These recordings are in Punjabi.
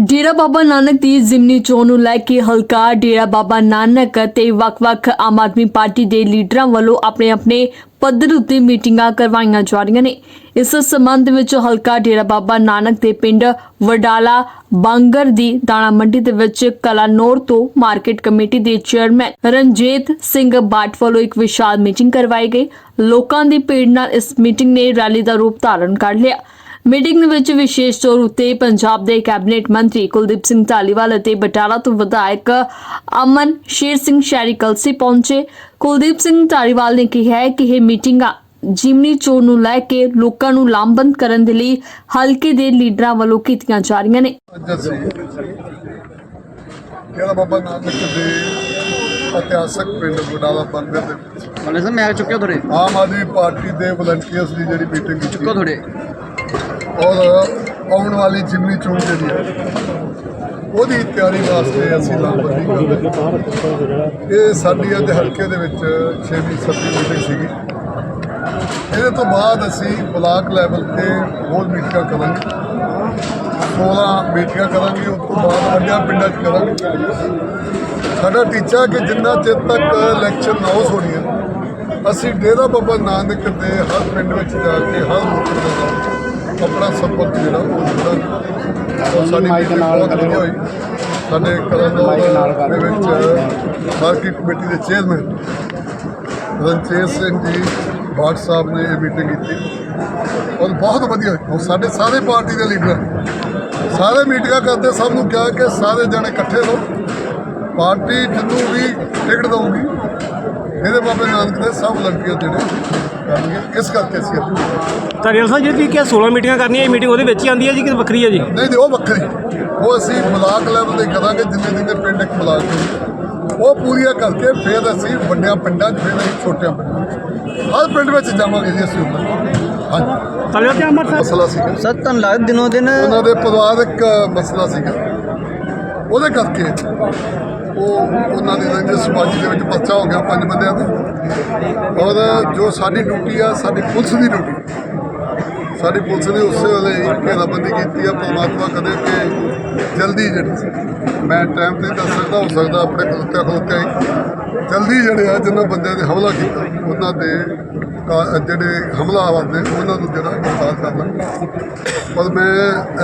ਡੇਰਾ ਬਾਬਾ ਨਾਨਕ ਦੀ ਜ਼ਿਮਨੀ ਚੋਣ ਨੂੰ ਲੈ ਕੇ ਹਲਕਾ ਡੇਰਾ ਬਾਬਾ ਨਾਨਕ ਤੇ ਵੱਖ-ਵੱਖ ਆਮ ਆਦਮੀ ਪਾਰਟੀ ਦੇ ਲੀਡਰਾਂ ਵੱਲੋਂ ਆਪਣੇ-ਆਪਣੇ ਪੱਧਰ ਉੱਤੇ ਮੀਟਿੰਗਾਂ ਕਰਵਾਈਆਂ ਜਾ ਰਹੀਆਂ ਨੇ। ਇਸ ਸੰਬੰਧ ਵਿੱਚ ਹਲਕਾ ਡੇਰਾ ਬਾਬਾ ਨਾਨਕ ਦੇ ਪਿੰਡ ਵਡਾਲਾ ਬਾਂਗਰ ਦੀ ਦਾਣਾ ਮੰਡੀ ਦੇ ਵਿੱਚ ਕਲਾਨੌਰ ਤੋਂ ਮਾਰਕੀਟ ਕਮੇਟੀ ਦੇ ਚੇਅਰਮੈਨ ਰਣਜੀਤ ਸਿੰਘ ਬਾਟ ਵੱਲੋਂ ਇੱਕ ਵਿਸ਼ਾਲ ਮੀਟਿੰਗ ਕਰਵਾਈ ਗਈ। ਲੋਕਾਂ ਦੀ ਭੀੜ ਨਾਲ ਇਸ ਮੀਟਿੰਗ ਨੇ ਰੈਲੀ ਦਾ ਰੂਪ ਧਾਰਨ ਕਰ ਲਿਆ। ਮੀਟਿੰਗ ਦੇ ਵਿੱਚ ਵਿਸ਼ੇਸ਼ ਤੌਰ ਉੱਤੇ ਪੰਜਾਬ ਦੇ ਕੈਬਨਿਟ ਮੰਤਰੀ ਕੁਲਦੀਪ ਸਿੰਘ ਧਾਲੀਵਾਲ ਅਤੇ ਬਟਾਲਾ ਤੋਂ ਵਿਧਾਇਕ ਅਮਨ ਸ਼ੇਰ ਸਿੰਘ ਸ਼ਹਿਰੀ ਕਲਸੀ ਪਹੁੰਚੇ। ਕੁਲਦੀਪ ਸਿੰਘ ਧਾਲੀਵਾਲ ਨੇ ਕਿਹਾ ਹੈ ਕਿ ਇਹ ਮੀਟਿੰਗਾਂ ਜਿਮਨੀ ਚੋਣ ਨੂੰ ਲੈ ਕੇ ਲੋਕਾਂ ਨੂੰ ਲਾਮਬੰਦ ਕਰਨ ਦੇ ਲਈ ਹਲਕੇ ਦੇ ਲੀਡਰਾਂ ਵੱਲੋਂ ਕੀਤੀਆਂ ਜਾ ਰਹੀਆਂ ਨੇ। ਕਿਹੜਾ ਬਾਬਾ ਨਾਨਕ ਦੇ ਇਤਿਹਾਸਕ ਪਿੰਡ ਗੁਡਾਲਾ ਬੰਗਰ ਦੇ ਮਤਲਬ ਸਰ ਮੈਂ ਚੁੱਕਿਆ ਥੋੜੇ ਆਮ ਆਦਮੀ ਪਾਰਟੀ ਦੇ ਵਲੰਟੀਅਰਸ ਦੀ ਜਿਹੜੀ ਮੀਟਿੰਗ ਚੁੱਕੋ ਥੋੜੇ ਔਰ ਆਉਣ ਵਾਲੀ ਜਿਮਨੀ ਚੋਣ ਜਿਹੜੀ ਹੈ, ਉਹਦੀ ਤਿਆਰੀ ਵਾਸਤੇ ਅਸੀਂ ਲਾਮਬੰਦੀ ਕਰਦੇ ਇਹ ਸਾਡੀ ਅੱਜ ਹਲਕੇ ਦੇ ਵਿੱਚ 6ਵੀਂ 7ਵੀਂ ਮੀਟਿੰਗ ਸੀਗੀ। ਇਹਦੇ ਤੋਂ ਬਾਅਦ ਅਸੀਂ ਬਲਾਕ ਲੈਵਲ ਤੇ ਹੋਰ ਮੀਟਿੰਗਾਂ ਕਰਾਂਗੇ। 16 ਮੀਟਿੰਗਾਂ ਕਰਾਂਗੇ, ਉਸ ਤੋਂ ਬਾਅਦ ਵੱਡਿਆਂ ਪਿੰਡਾਂ 'ਚ ਕਰਾਂਗੇ। ਸਾਡਾ ਟੀਚਾ ਕਿ ਜਿੰਨਾ ਚਿਰ ਤੱਕ ਇਲੈਕਸ਼ਨ ਨਾ ਹੋਣੀ ਹੈ ਅਸੀਂ ਡੇਰਾ ਬਾਬਾ ਨਾਨਕ ਦੇ ਹਰ ਪਿੰਡ ਵਿੱਚ ਜਾ ਕੇ ਹਰ ਮੁੱਖ ਦੇ ਆਪਣਾ ਸੰਪਰਕ ਜਿਹੜਾ ਉਹ ਜਿਹੜਾ ਸਾਡੀ ਮੀਟਿੰਗ ਬਹੁਤ ਵਧੀਆ ਹੋਈ। ਸਾਡੇ ਕਲਾਨੌਰ ਦੇ ਵਿੱਚ ਮਾਰਕੀਟ ਕਮੇਟੀ ਦੇ ਚੇਅਰਮੈਨ ਰਣਜੀਤ ਸਿੰਘ ਜੀ ਬਾਟ ਸਾਹਿਬ ਨੇ ਇਹ ਮੀਟਿੰਗ ਕੀਤੀ। ਔਰ ਬਹੁਤ ਵਧੀਆ ਔਰ ਸਾਡੇ ਸਾਰੇ ਪਾਰਟੀ ਦੇ ਲੀਡਰ ਸਾਰੇ ਮੀਟਿੰਗਾਂ ਕਰਦੇ ਸਭ ਨੂੰ ਕਿਹਾ ਕਿ ਸਾਰੇ ਜਣੇ ਇਕੱਠੇ ਰਹੋ। ਪਾਰਟੀ ਜਿਹਨੂੰ ਵੀ ਟਿਕਟ ਦਊਗੀ ਇਹਦੇ ਬਾਬੇ ਨਾਨਕ ਦੇ ਸਭ ਲੜਕੀਆਂ ਜਿਹੜੇ ਕਰਨਗੇ ਇਸ ਕਰਕੇ ਅਸੀਂ ਇੱਥੇ ਧਾਰੀਵਾਲ ਸਾਹਿਬ ਜਿਹੜੀ ਕਿ 16 ਮੀਟਿੰਗਾਂ ਕਰਨੀਆਂ ਇਹ ਮੀਟਿੰਗ ਉਹਦੇ ਵਿੱਚ ਹੀ ਆਉਂਦੀ ਹੈ ਜੀ ਕਿ ਵੱਖਰੀ ਹੈ ਜੀ? ਨਹੀਂ ਨਹੀਂ ਉਹ ਵੱਖਰੀ। ਉਹ ਅਸੀਂ ਬਲਾਕ ਲੈਵਲ ਤੇ ਕਰਾਂਗੇ ਜਿੰਨੇ ਜਿੰਨੇ ਪਿੰਡ ਇੱਕ ਬਲਾਕ ਹੋਣਗੇ। ਉਹ ਪੂਰੀਆਂ ਕਰਕੇ ਫਿਰ ਅਸੀਂ ਵੱਡਿਆਂ ਪਿੰਡਾਂ 'ਚ ਫਿਰ ਅਸੀਂ ਛੋਟਿਆਂ ਪਿੰਡਾਂ 'ਚ। ਹਰ ਪਿੰਡ ਵਿੱਚ ਜਾਵਾਂਗੇ ਜੀ ਅਸੀਂ ਉੱਧਰ ਹਾਂਜੀ। ਧਾਰੀਵਾਲ ਤੇ ਅੰਮ੍ਰਿਤਸਰ? ਮਸਲਾ ਸੀਗਾ। ਸਰ ਤੁਹਾਨੂੰ ਲੱਗਦਾ ਦਿਨੋਂ ਦਿਨ ਉਹਨਾਂ ਦੇ ਪਰਿਵਾਰਕ ਮਸਲਾ ਸੀਗਾ। ਉਹਦੇ ਕਰਕੇ ਉਹ ਉਹਨਾਂ ਦੀ ਰੰਜਿਸ਼ ਸਮਾਜੀ ਦੇ ਵਿੱਚ ਪਰਚਾ ਹੋ ਗਿਆ ਪੰਜ ਬੰਦਿਆਂ ਦਾ। ਔਰ ਜੋ ਸਾਡੀ ਡਿਊਟੀ ਆ, ਸਾਡੀ ਪੁਲਿਸ ਦੀ ਡਿਊਟੀ। ਸਾਡੀ ਪੁਲਿਸ ਨੇ ਉਸ ਵੇਲੇ ਘੇਰਾਬੰਦੀ ਕੀਤੀ ਆ, ਪਰਮਾਤਮਾ ਕਦੇ ਕਿ ਜਲਦੀ ਜਿਹੜੀ ਮੈਂ ਟਾਈਮ ਤੇ ਦੱਸ ਸਕਦਾ, ਹੋ ਸਕਦਾ ਆਪਣੇ ਖਲੋਤੇ ਖਲੋਤੇ ਜਲਦੀ ਜਿਹੜੇ ਆ, ਜਿਨ੍ਹਾਂ ਬੰਦਿਆਂ ਨੇ ਹਮਲਾ ਕੀਤਾ, ਉਹਨਾਂ ਦੇ ਜਿਹੜੇ ਹਮਲਾਵਰ ਨੇ ਉਹਨਾਂ ਨੂੰ ਜਿਹੜਾ ਗ੍ਰਿਫਤਾਰ ਕਰਨਾ ਪਰ ਮੈਂ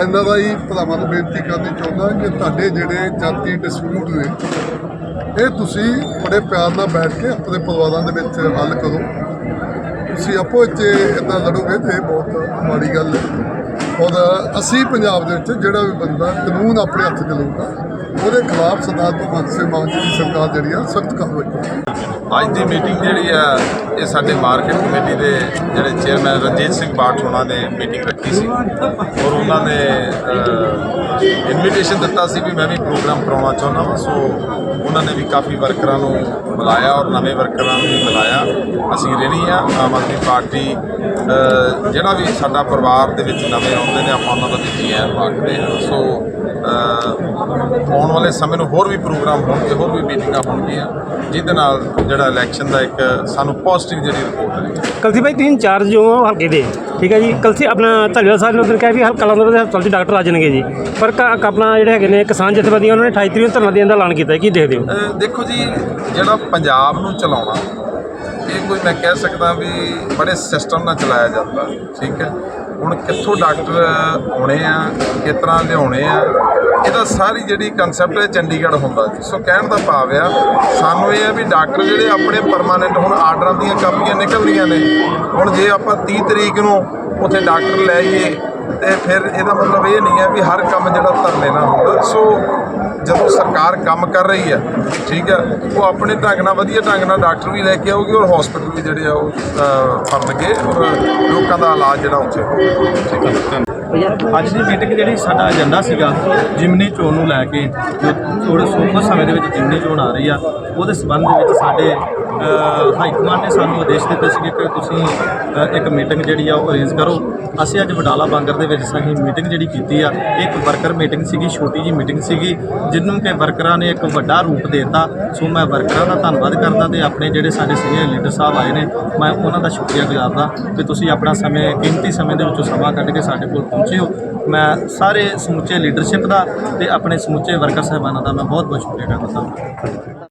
ਇਹਨਾਂ ਦਾ ਹੀ ਭਰਾਵਾਂ ਨੂੰ ਬੇਨਤੀ ਕਰਨੀ ਚਾਹੁੰਦਾ ਕਿ ਤੁਹਾਡੇ ਜਿਹੜੇ ਜਾਤੀ ਡਿਸਪਿਊਟ ਨੇ, ਇਹ ਤੁਸੀਂ ਬੜੇ ਪਿਆਰ ਨਾਲ ਬੈਠ ਕੇ ਆਪਣੇ ਪਰਿਵਾਰਾਂ ਦੇ ਵਿੱਚ ਹੱਲ ਕਰੋ। ਤੁਸੀਂ ਆਪੋ ਵਿੱਚ ਇਦਾਂ ਲੜੋਗੇ ਤੇ ਇਹ ਬਹੁਤ ਮਾੜੀ ਗੱਲ ਹੈ। ਔਰ ਅਸੀਂ ਪੰਜਾਬ ਦੇ ਵਿੱਚ ਜਿਹੜਾ ਵੀ ਬੰਦਾ ਕਾਨੂੰਨ ਆਪਣੇ ਹੱਥ 'ਚ ਲਊਗਾ, ਉਹਦੇ ਖਿਲਾਫ ਸਰਦਾਰ ਭਗਵੰਤ ਸਿੰਘ ਮਾਨ ਜੀ ਦੀ ਸਰਕਾਰ ਜਿਹੜੀ ਆ, ਸਖਤ ਕਾਰਵਾਈ ਕਰੇਗੀ ਅੱਜ ਦੀ ਮੀਟਿੰਗ ਜਿਹੜੀ ਆ, ਇਹ ਸਾਡੇ ਮਾਰਕੀਟ ਕਮੇਟੀ ਦੇ ਜਿਹੜੇ ਚੇਅਰਮੈਨ ਰਣਜੀਤ ਸਿੰਘ ਬਾਠ ਹੋਣਾ ਨੇ ਮੀਟਿੰਗ ਰੱਖੀ ਸੀ। ਔਰ ਉਹਨਾਂ ਨੇ ਇਨਵੀਟੇਸ਼ਨ ਦਿੱਤਾ ਸੀ ਵੀ ਮੈਂ ਵੀ ਪ੍ਰੋਗਰਾਮ ਕਰਾਉਣਾ ਚਾਹੁੰਦਾ ਹਾਂ ਸੋ ਉਹਨਾਂ ਨੇ ਵੀ ਕਾਫੀ ਵਰਕਰਾਂ ਨੂੰ ਬੁਲਾਇਆ ਔਰ ਨਵੇਂ ਵਰਕਰਾਂ ਨੂੰ ਵੀ ਬੁਲਾਇਆ। ਅਸੀਂ ਰਹਿਣੀ ਆ, ਆਮ ਆਦਮੀ ਪਾਰਟੀ ਜਿਹੜਾ ਵੀ ਸਾਡਾ ਪਰਿਵਾਰ ਦੇ ਵਿੱਚ ਨਵੇਂ ਆਉਂਦੇ ਨੇ, ਆਪਾਂ ਉਹਨਾਂ ਦਾ ਵੀ ਜੀ ਆਖਦੇ ਹਾਂ। ਸੋ ਆਉਣ ਵਾਲੇ ਸਮੇਂ ਨੂੰ ਹੋਰ ਵੀ ਪ੍ਰੋਗਰਾਮ ਹੋਣਗੇ ਹੋਰ ਵੀ ਮੀਟਿੰਗਾਂ ਹੋਣਗੀਆਂ ਜਿਹਦੇ ਨਾਲ ਜਿਹੜਾ ਇਲੈਕਸ਼ਨ ਦਾ ਇੱਕ ਸਾਨੂੰ ਪੋਜ਼ਿਟਿਵ ਜਿਹੜੀ ਰਿਪੋਰਟ ਹੈ ਕਲਸੀ ਭਾਈ ਤੁਸੀਂ ਇੰਚਾਰਜ ਜੋ ਹਲਕੇ ਦੇ ਠੀਕ ਹੈ ਜੀ? ਕਲਸੀ ਆਪਣਾ ਧਾਰੀਵਾਲ ਸਾਹਿਬ ਨੇ ਉਦੋਂ ਕਿਹਾ ਵੀ ਹਲਕਾ ਲੰਦਰ ਦੇ ਹਸਪਤਾਲ 'ਚ ਡਾਕਟਰ ਆ ਜਾਣਗੇ ਜੀ। ਪਰ ਕ- ਆਪਣਾ ਜਿਹੜੇ ਹੈਗੇ ਨੇ ਕਿਸਾਨ ਜਥੇਬੰਦੀਆਂ ਉਹਨਾਂ ਨੇ 28 ਤਰੀਕ ਨੂੰ ਧਰਨਾ ਦੇਣ ਦਾ ਐਲਾਨ ਕੀਤਾ ਹੈ। ਕੀ ਦੇਖਦੇ ਹੋ? ਦੇਖੋ ਜੀ ਜਿਹੜਾ ਪੰਜਾਬ ਨੂੰ ਚਲਾਉਣਾ ਇਹ ਕੋਈ ਮੈਂ ਕਹਿ ਸਕਦਾ ਵੀ ਬੜੇ ਸਿਸਟਮ ਨਾਲ ਚਲਾਇਆ ਜਾਂਦਾ ਠੀਕ ਹੈ? ਹੁਣ ਕਿੱਥੋਂ ਡਾਕਟਰ ਆਉਣੇ ਆ ਕਿਸ ਤਰ੍ਹਾਂ ਲਿਆਉਣੇ ਆ ਇਹਦਾ ਸਾਰੀ ਜਿਹੜੀ ਕਨਸੈਪਟ ਹੈ ਚੰਡੀਗੜ੍ਹ ਹੁੰਦਾ ਜੀ। ਸੋ ਕਹਿਣ ਦਾ ਭਾਵ ਆ ਸਾਨੂੰ ਇਹ ਆ ਵੀ ਡਾਕਟਰ ਜਿਹੜੇ ਆਪਣੇ ਪਰਮਾਨੈਂਟ ਹੁਣ ਆਰਡਰਾਂ ਦੀਆਂ ਕਾਪੀਆਂ ਨਿਕਲ ਰਹੀਆਂ ਨੇ ਹੁਣ ਜੇ ਆਪਾਂ 30 ਤਰੀਕ ਨੂੰ ਉੱਥੇ ਡਾਕਟਰ ਲੈ ਆਈਏ ਤੇ ਫਿਰ ਇਹਦਾ ਮਤਲਬ ਇਹ ਨਹੀਂ ਹੈ ਵੀ ਹਰ ਕੰਮ ਜਿਹੜਾ ਧਰਨੇ ਨਾਲ ਹੁੰਦਾ। ਸੋ ਜਦੋਂ ਸਰਕਾਰ ਕੰਮ ਕਰ ਰਹੀ ਹੈ ਠੀਕ ਹੈ ਉਹ ਆਪਣੇ ਢੰਗ ਨਾਲ ਵਧੀਆ ਢੰਗ ਨਾਲ ਡਾਕਟਰ ਵੀ ਲੈ ਕੇ ਆਊਗੀ ਔਰ ਹਸਪੀਟਲ ਵੀ ਜਿਹੜੇ ਆ ਉਹ ਅ, ਫਰਨਗੇ ਔਰ ਲੋਕਾਂ ਦਾ ਇਲਾਜ ਜਿਹੜਾ ਉੱਥੇ। ਹੋਊਗਾ ਠੀਕ ਹੈ ਅੱਜ ਦੀ ਮੀਟਿੰਗ ਜਿਹੜੀ ਸਾਡਾ ਏਜੰਡਾ ਸੀਗਾ, ਜਿਮਨੀ ਚੋਣ ਨੂੰ ਲੈ ਕੇ, ਜੋ ਥੋੜੇ ਸੋਚ ਸਮੇਂ ਦੇ ਵਿੱਚ ਜਿਮਨੀ ਚੋਣ ਆ ਰਹੀ ਆ, ਉਹਦੇ ਸਬੰਧ ਦੇ ਵਿੱਚ ਸਾਡੇ ਹਾਈ ਕਮਾਂਡ ਨੇ ਸਾਨੂੰ ਆਦੇਸ਼ ਦਿੱਤੇ ਸੀਗੇ ਕਿ ਤੁਸੀਂ ਇੱਕ ਮੀਟਿੰਗ ਜਿਹੜੀ ਆ ਉਹ ਅਰੇਂਜ ਕਰੋ। ਅਸੀਂ ਅੱਜ ਵਡਾਲਾ ਬਾਂਗਰ ਦੇ ਵਿੱਚ ਸਾਡੀ ਮੀਟਿੰਗ ਜਿਹੜੀ ਕੀਤੀ ਆ, ਇੱਕ ਵਰਕਰ ਮੀਟਿੰਗ ਸੀਗੀ, ਛੋਟੀ ਜੀ ਮੀਟਿੰਗ ਸੀਗੀ, ਜਿਹਨੂੰ ਕਿ ਵਰਕਰਾਂ ਨੇ ਇੱਕ ਵੱਡਾ ਰੂਪ ਦੇਤਾ। ਸੋ ਮੈਂ ਵਰਕਰਾਂ ਦਾ ਧੰਨਵਾਦ ਕਰਦਾ ਤੇ ਆਪਣੇ ਜਿਹੜੇ ਸਾਡੇ ਸੀਨੀਅਰ ਲੀਡਰ ਸਾਹਿਬ ਆਏ ਨੇ, ਮੈਂ ਉਹਨਾਂ ਦਾ ਸ਼ੁਕਰੀਆ ਗੁਜ਼ਾਰਦਾ ਕਿ ਤੁਸੀਂ ਆਪਣਾ ਸਮੇਂ ਕੀਮਤੀ ਸਮੇਂ ਦੇ ਵਿੱਚੋਂ ਸਮਾਂ ਕੱਢ ਕੇ ਸਾਡੇ ਕੋਲ ਪਹੁੰਚੇ ਹੋ। ਮੈਂ ਸਾਰੇ ਸਮੁੱਚੇ ਲੀਡਰਸ਼ਿਪ ਦਾ ਤੇ ਆਪਣੇ ਸਮੁੱਚੇ ਵਰਕਰ ਸਾਹਿਬਾਨਾਂ ਦਾ ਮੈਂ ਬਹੁਤ ਬਹੁਤ ਸ਼ੁਕਰੀਆ ਕਰਦਾ। ਹਾਂ